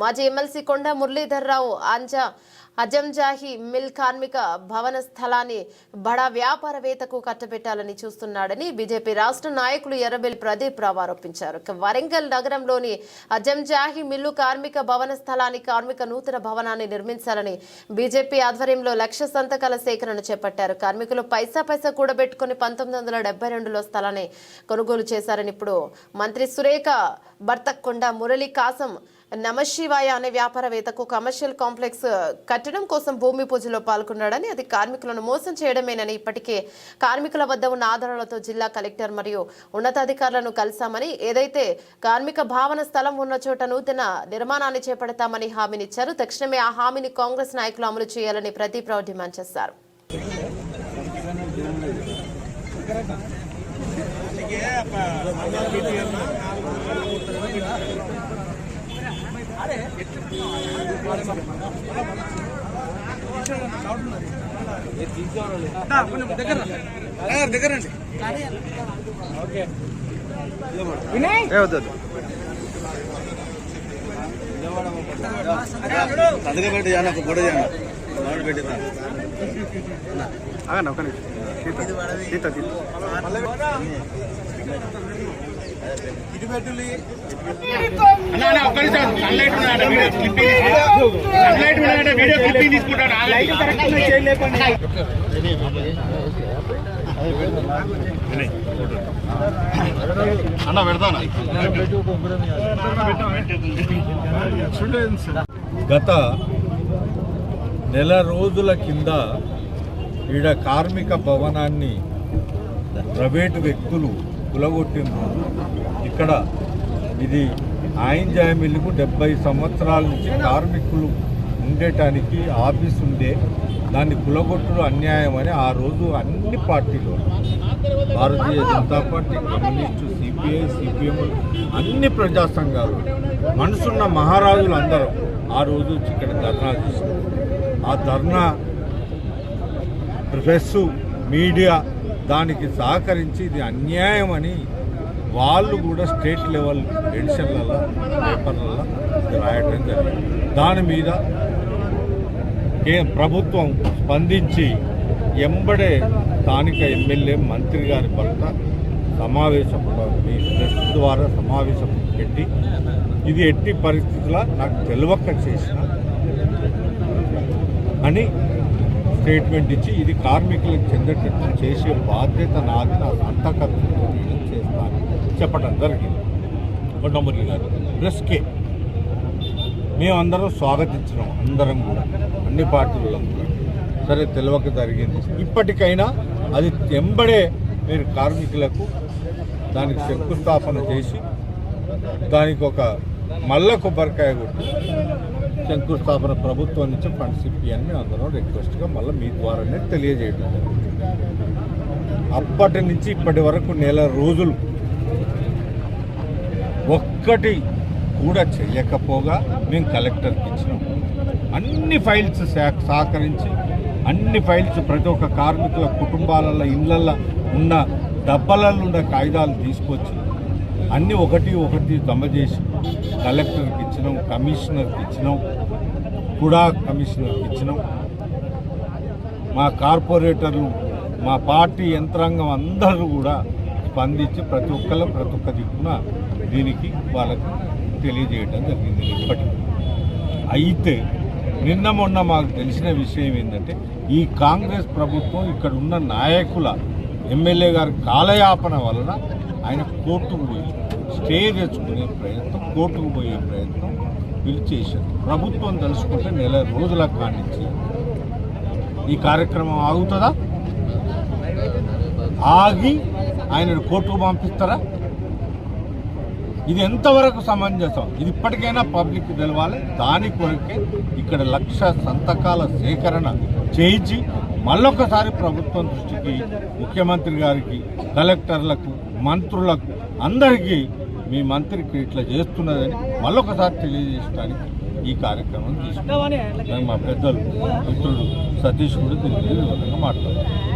మాజీ ఎమ్మెల్సీ కొండ మురళీధర్రావు అంజా అజంజాహి మిల్ కార్మిక భవన స్థలాన్ని బడా వ్యాపారవేత్తకు కట్టబెట్టాలని చూస్తున్నాడని బీజేపీ రాష్ట్ర నాయకులు ఎర్రబెల్లి ప్రదీప్ రావు ఆరోపించారు. వరంగల్ నగరంలోని అజంజాహి మిల్లు కార్మిక భవన స్థలాన్ని కార్మిక నూతన భవనాన్ని నిర్మించాలని బీజేపీ ఆధ్వర్యంలో లక్ష సంతకాల సేకరణ చేపట్టారు. కార్మికులు పైసా పైసా కూడబెట్టుకుని పంతొమ్మిది వందల డెబ్బై రెండులో స్థలాన్ని కొనుగోలు చేశారని ఇప్పుడు మంత్రి సురేఖ భర్తకొండ మురళీ కాసం నమశివాయ అనే వ్యాపారవేత్తకు కమర్షియల్ కాంప్లెక్స్ కట్టడం కోసం భూమి పూజలో పాల్గొన్నాడని అది కార్మికులను మోసం చేయడమేనని ఇప్పటికే కార్మికుల వద్ద ఉన్న ఆధారాలతో జిల్లా కలెక్టర్ మరియు ఉన్నతాధికారులను కలిశామని ఏదైతే కార్మిక భావన స్థలం ఉన్న చోట నూతన నిర్మాణాన్ని చేపడతామని హామీనిచ్చారు తక్షణమే ఆ హామీని కాంగ్రెస్ నాయకులు అమలు చేయాలని ప్రదీప్ రావు డిమాండ్ చేశారు. అందుకే పెట్టి జాన ఒక గొడవ జాన పెట్టిద్దాం ఆగండి ఒక నిమిషం ఇటు పెట్టులి అన్న పెడతాను గత నెల రోజుల కింద ఈడ కార్మిక భవనాన్ని ప్రైవేటు వ్యక్తులు కులగొట్టిన ఇక్కడ ఇది ఆయింజాయ మిల్లుకు డెబ్బై సంవత్సరాల నుంచి కార్మికులు ఉండటానికి ఆఫీస్ ఉండే దాన్ని కులగొట్టుడు అన్యాయం అని ఆ రోజు అన్ని పార్టీలు Bharatiya Janata party communist CPI CPM అన్ని ప్రజా సంఘాలు మనసున్న మహారాజులు అందరూ ఆ రోజు ఇక్కడ ధర్నా చేశారు. ఆ ధర్నా ప్రెస్ మీడియా దానికి సహకరించి ఇది అన్యాయం అని వాళ్ళు కూడా స్టేట్ లెవెల్ ఎడిషన్లలో పేపర్లలో ఇది రాయటం జరిగింది. దాని మీద ప్రభుత్వం స్పందించి ఎంబడే స్థానిక ఎమ్మెల్యే మంత్రి గారి భర్త సమావేశం మీ ప్రెస్ ద్వారా సమావేశం పెట్టి ఇది ఎట్టి పరిస్థితుల నాకు తెలియక చేసిన అని స్టేట్మెంట్ ఇచ్చి ఇది కార్మికులకు చెందేటట్టు చేసే బాధ్యత నాది నా సంతకత్వంతో నేను చేస్తాను చెప్పడం జరిగింది. కొండమూరి గారు ప్రెస్కే మేమందరం స్వాగతించినాం అందరం కూడా అన్ని పార్టీలలో కూడా. సరే తెలియక జరిగింది. ఇప్పటికైనా అది ఎంబడే మీరు కార్మికులకు దానికి శంకుస్థాపన చేసి దానికి ఒక మల్ల కొబ్బరికాయ కొట్టి శంకుస్థాపన ప్రభుత్వం నుంచి ఫండ్స్ ఇప్పియని మేము అందరం రిక్వెస్ట్గా మళ్ళీ మీ ద్వారానే తెలియజేయడం అప్పటి నుంచి ఇప్పటి వరకు నెల రోజులు ఒక్కటి కూడా చెయ్యకపోగా మేము కలెక్టర్కి ఇచ్చినాం. అన్ని ఫైల్స్ సహకరించి అన్ని ఫైల్స్ ప్రతి ఒక్క కార్మికుల కుటుంబాలలో ఇళ్ళల్లో ఉన్న డబ్బాలలో ఉన్న కాగితాలు తీసుకొచ్చి అన్నీ ఒకటి ఒకటి జమ చేసి కలెక్టర్కి ఇచ్చినాం కమిషనర్కి ఇచ్చినాం కూడా కమిషనర్కి ఇచ్చినాం. మా కార్పొరేటర్లు మా పార్టీ యంత్రాంగం అందరూ కూడా స్పందించి ప్రతి ఒక్కళ్ళ ప్రతి ఒక్క దిక్కున దీనికి వాళ్ళకు తెలియజేయడం జరిగింది ఇప్పటికీ. అయితే నిన్న మొన్న మాకు తెలిసిన విషయం ఏంటంటే ఈ కాంగ్రెస్ ప్రభుత్వం ఇక్కడ ఉన్న నాయకుల ఎమ్మెల్యే గారి కాలయాపన వలన ఆయన కోర్టుకు పోయి స్టే తెచ్చుకునే ప్రయత్నం కోర్టుకు పోయే ప్రయత్నం వీళ్ళు చేశారు. ప్రభుత్వం తెలుసుకుంటే నెల రోజుల కానించి ఈ కార్యక్రమం ఆగుతుందా? ఆగి ఆయనను కోర్టుకు పంపిస్తారా? ఇది ఎంతవరకు సమంజసం? ఇది ఇప్పటికైనా పబ్లిక్ తెలవాలి దాని కొరకే ఇక్కడ లక్ష సంతకాల సేకరణ చేయించి మళ్ళొకసారి ప్రభుత్వం దృష్టికి ముఖ్యమంత్రి గారికి కలెక్టర్లకు మంత్రులకు అందరికీ మీ మంత్రికి ఇట్లా చేస్తున్నదని మళ్ళొకసారి తెలియజేయడానికి ఈ కార్యక్రమం తీసుకున్నాం. మా పెద్దలు మిత్రుడు సతీష్ కూడా మీద వివరంగా మాట్లాడారు